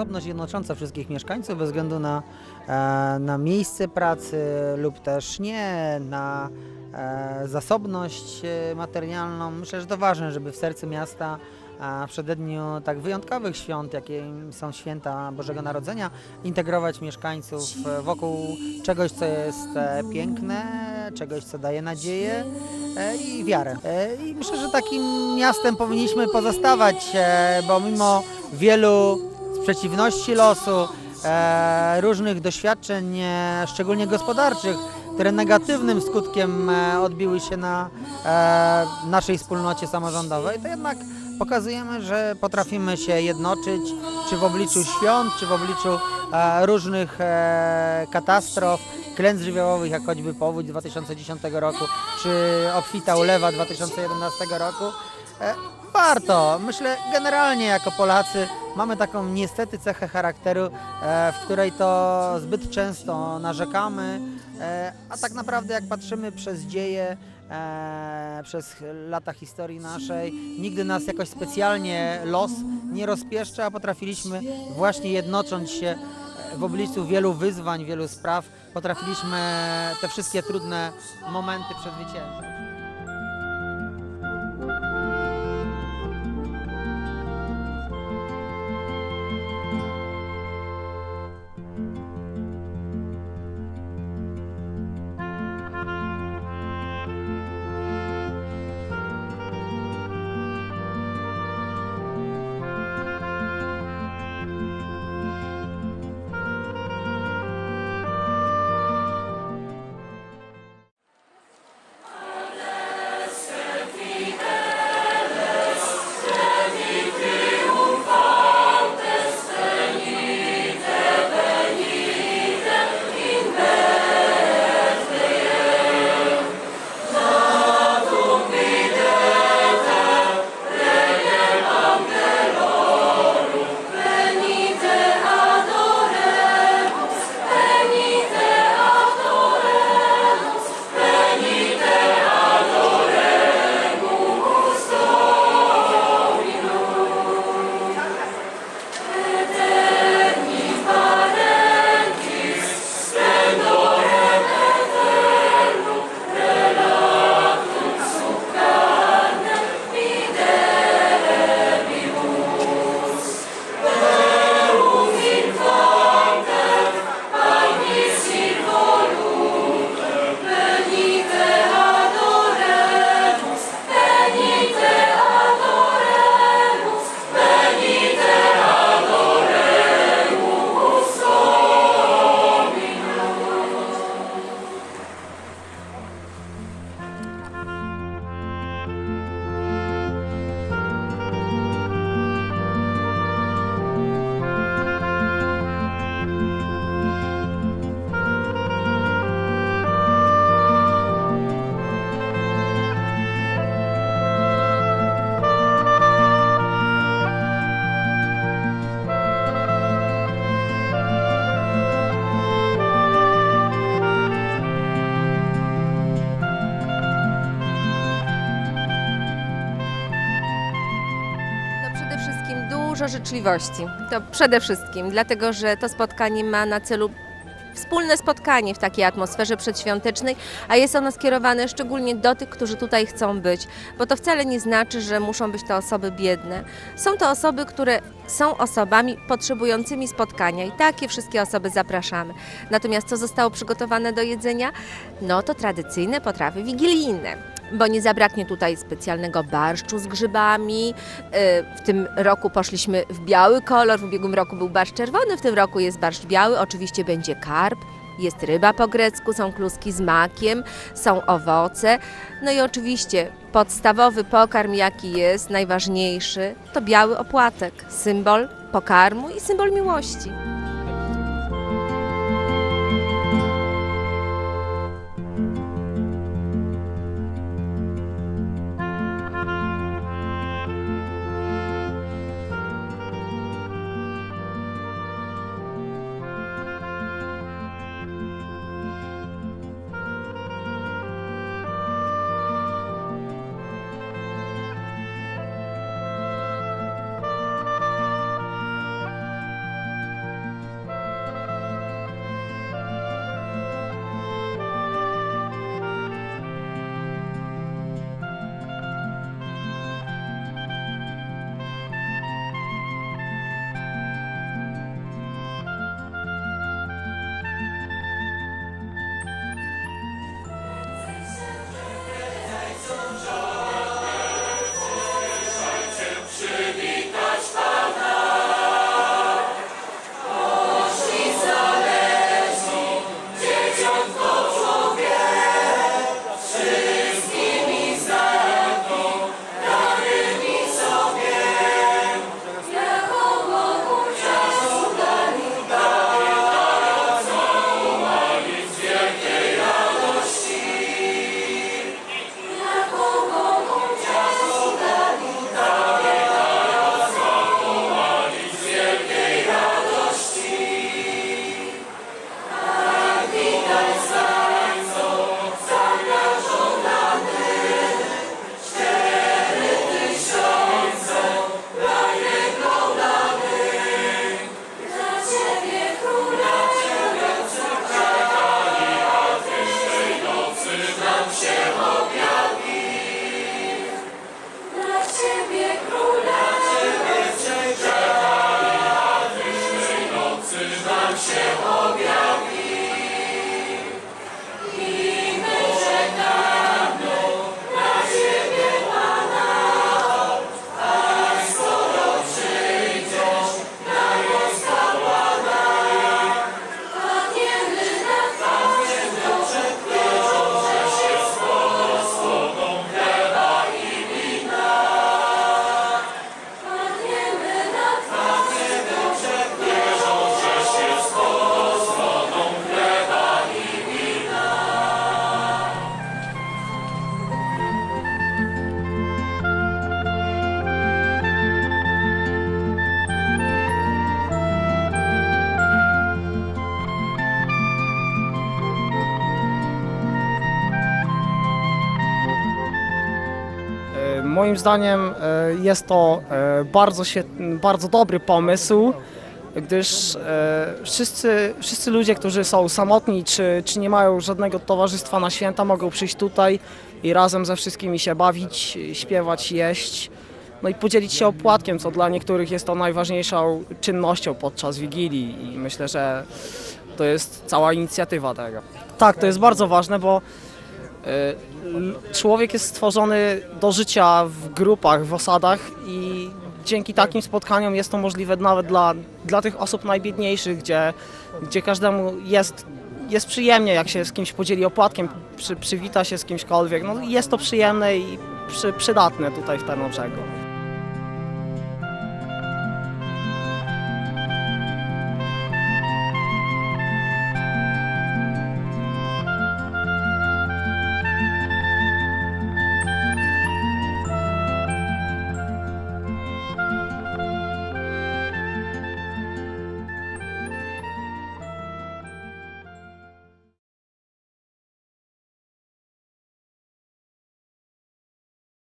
osobność jednocząca wszystkich mieszkańców bez względu na, e, na miejsce pracy lub też nie, na e, zasobność e, materialną. Myślę, że to ważne, żeby w sercu miasta a w przededniu tak wyjątkowych świąt, jakim są święta Bożego Narodzenia, integrować mieszkańców wokół czegoś, co jest piękne, czegoś, co daje nadzieję i wiarę. I myślę, że takim miastem powinniśmy pozostawać, bo mimo wielu przeciwności losu, e, różnych doświadczeń, e, szczególnie gospodarczych, które negatywnym skutkiem e, odbiły się na e, naszej wspólnocie samorządowej, to jednak pokazujemy, że potrafimy się jednoczyć, czy w obliczu świąt, czy w obliczu e, różnych e, katastrof, klęsk żywiołowych, jak choćby powódź 2010 roku, czy obfita ulewa 2011 roku. E, warto. Myślę, generalnie jako Polacy mamy taką niestety cechę charakteru, e, w której to zbyt często narzekamy, e, a tak naprawdę jak patrzymy przez dzieje, e, przez lata historii naszej, nigdy nas jakoś specjalnie los nie rozpieszcza, a potrafiliśmy właśnie jednocząc się w obliczu wielu wyzwań, wielu spraw, potrafiliśmy te wszystkie trudne momenty przezwyciężyć. Dużo życzliwości. To przede wszystkim, dlatego że to spotkanie ma na celu wspólne spotkanie w takiej atmosferze przedświątecznej, a jest ono skierowane szczególnie do tych, którzy tutaj chcą być, bo to wcale nie znaczy, że muszą być to osoby biedne. Są to osoby, które są osobami potrzebującymi spotkania i takie wszystkie osoby zapraszamy. Natomiast co zostało przygotowane do jedzenia? No to tradycyjne potrawy wigilijne bo nie zabraknie tutaj specjalnego barszczu z grzybami. Yy, W tym roku poszliśmy w biały kolor, w ubiegłym roku był barszcz czerwony, w tym roku jest barszcz biały, oczywiście będzie karp. Jest ryba po grecku, są kluski z makiem, są owoce. No i oczywiście podstawowy pokarm, jaki jest, najważniejszy, to biały opłatek, symbol pokarmu i symbol miłości. so joy. Moim zdaniem e, jest to e, bardzo, świetny, bardzo dobry pomysł, gdyż e, wszyscy, wszyscy ludzie, którzy są samotni czy, czy nie mają żadnego towarzystwa na święta, mogą przyjść tutaj i razem ze wszystkimi się bawić, śpiewać, jeść. No i podzielić się opłatkiem, co dla niektórych jest to najważniejszą czynnością podczas Wigilii i myślę, że to jest cała inicjatywa tego. Tak, to jest bardzo ważne, bo człowiek jest stworzony do życia w grupach, w osadach i dzięki takim spotkaniom jest to możliwe nawet dla, dla tych osób najbiedniejszych, gdzie, gdzie każdemu jest, jest przyjemnie, jak się z kimś podzieli opłatkiem, przy, przywita się z kimśkolwiek. No, jest to przyjemne i przy, przydatne tutaj w Tarnobrzegu.